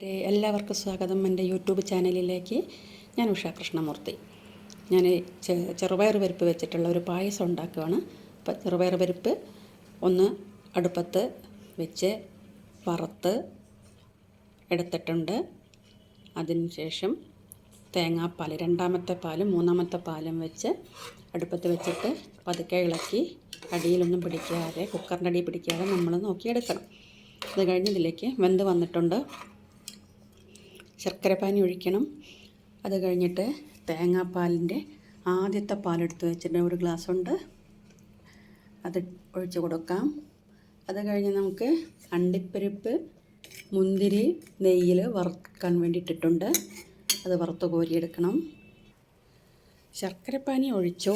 എല്ലാവർക്കും സ്വാഗതം എന്റെ യൂട്യൂബ് ചാനലിലേക്ക് ഞാൻ ഉഷാ കൃഷ്ണമൂർത്തി. ഞാൻ ചെറുപയർ പരിപ്പ് വെച്ചിട്ടുള്ള ഒരു പായസം ഉണ്ടാക്കുകയാണ് അപ്പം ചെറുപയർ പരിപ്പ് ഒന്ന് അടുപ്പത്ത് വെച്ച് വറുത്ത് എടുത്തിട്ടുണ്ട്. അതിനുശേഷം തേങ്ങാപ്പാൽ രണ്ടാമത്തെ പാലും മൂന്നാമത്തെ പാലും വെച്ച് അടുപ്പത്ത് വെച്ചിട്ട് പതുക്കെ ഇളക്കി അടിയിലൊന്നും പിടിക്കാതെ കുക്കറിന്റെ അടി പിടിക്കാതെ നമ്മൾ നോക്കിയെടുക്കണം. അത് കഴിഞ്ഞ് ഇതിലേക്ക് വെന്ത് വന്നിട്ടുണ്ട്. ശർക്കരപ്പാനി ഒഴിക്കണം. അത് കഴിഞ്ഞിട്ട് തേങ്ങാപ്പാലിന്റെ ആദ്യത്തെ പാലെടുത്ത് വെച്ചിട്ട് ഒരു ഗ്ലാസ് ഉണ്ട് അത് ഒഴിച്ച് കൊടുക്കാം. അത് കഴിഞ്ഞ് നമുക്ക് അണ്ടിപ്പരിപ്പ് മുന്തിരി നെയ്യിൽ വറുക്കാൻ വേണ്ടിയിട്ടിട്ടുണ്ട്. അത് വറുത്ത് കോരിയെടുക്കണം. ശർക്കരപ്പാനി ഒഴിച്ചു.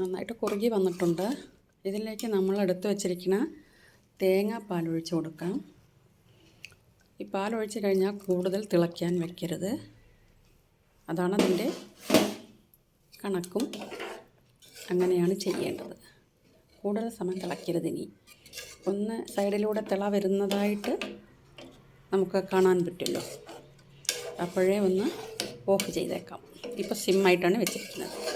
നന്നായിട്ട് കുറുകി വന്നിട്ടുണ്ട്. ഇതിലേക്ക് നമ്മൾ എടുത്തു വെച്ചിരിക്കുന്ന തേങ്ങാപ്പാൽ ഒഴിച്ചു കൊടുക്കാം. ഈ പാൽ ഒഴിച്ച് കഴിഞ്ഞാൽ കൂടുതൽ തിളയ്ക്കാൻ വെക്കരുത്. അതാണ് അതിന്റെ കണക്കും അങ്ങനെയാണ് ചെയ്യേണ്ടത്. കൂടുതൽ സമയം തിളയ്ക്കരുത് ഇനി. ഒന്ന് സൈഡിലൂടെ തിള വരുന്നതായിട്ട് നമുക്ക് കാണാൻ പറ്റുമല്ലോ. അപ്പോഴേ ഒന്ന് ഓഫ് ചെയ്തേക്കാം. ഇപ്പോൾ സിമ്മായിട്ടാണ് വെച്ചിരിക്കുന്നത്.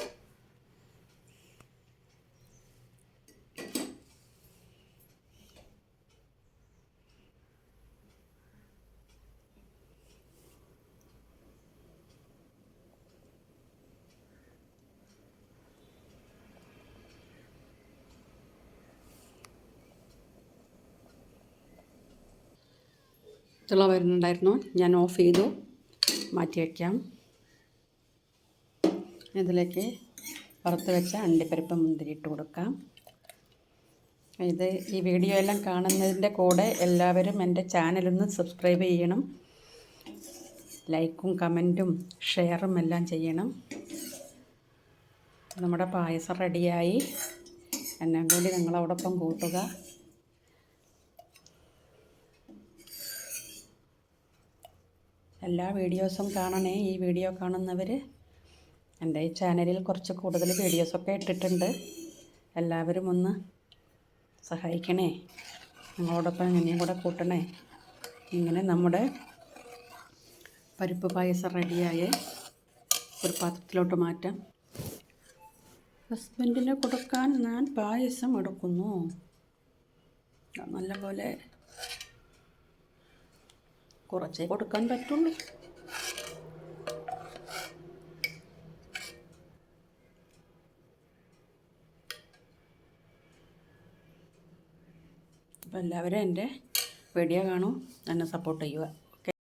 തിള വരുന്നുണ്ടായിരുന്നു. ഞാൻ ഓഫ് ചെയ്തു. മാറ്റി വയ്ക്കാം ഇതിലേക്ക് വറുത്ത് വെച്ച അണ്ടിപ്പരിപ്പ് മുന്തിരി ഇട്ട് കൊടുക്കാം. ഇത് ഈ വീഡിയോ എല്ലാം കാണുന്നതിന്റെ കൂടെ എല്ലാവരും എന്റെ ചാനലൊന്ന് സബ്സ്ക്രൈബ് ചെയ്യണം. ലൈക്കും കമന്റും ഷെയറും എല്ലാം ചെയ്യണം. നമ്മുടെ പായസം റെഡിയായി എന്നെ കൂടി നിങ്ങളോടൊപ്പം കൂട്ടുക. എല്ലാ വീഡിയോസും കാണണേ. ഈ വീഡിയോ കാണുന്നവർ എന്റെ ഈ ചാനലിൽ കുറച്ച് കൂടുതൽ വീഡിയോസൊക്കെ ഇട്ടിട്ടുണ്ട്. എല്ലാവരും ഒന്ന് സഹായിക്കണേ. നിങ്ങളോടൊപ്പം എങ്ങനെയും കൂടെ കൂട്ടണേ. ഇങ്ങനെ നമ്മുടെ പരിപ്പ് പായസം റെഡിയായ. ഒരു പാത്രത്തിലോട്ട് മാറ്റാം. ഹസ്ബൻഡിന് കൊടുക്കാൻ ഞാൻ പായസം എടുക്കുന്നു. നല്ലപോലെ കുറച്ചേ കൊടുക്കാൻ പറ്റുള്ളൂ. അപ്പോൾ എല്ലാവരും എന്റെ വീഡിയോ കാണും. എന്നെ സപ്പോർട്ട് ചെയ്യുക.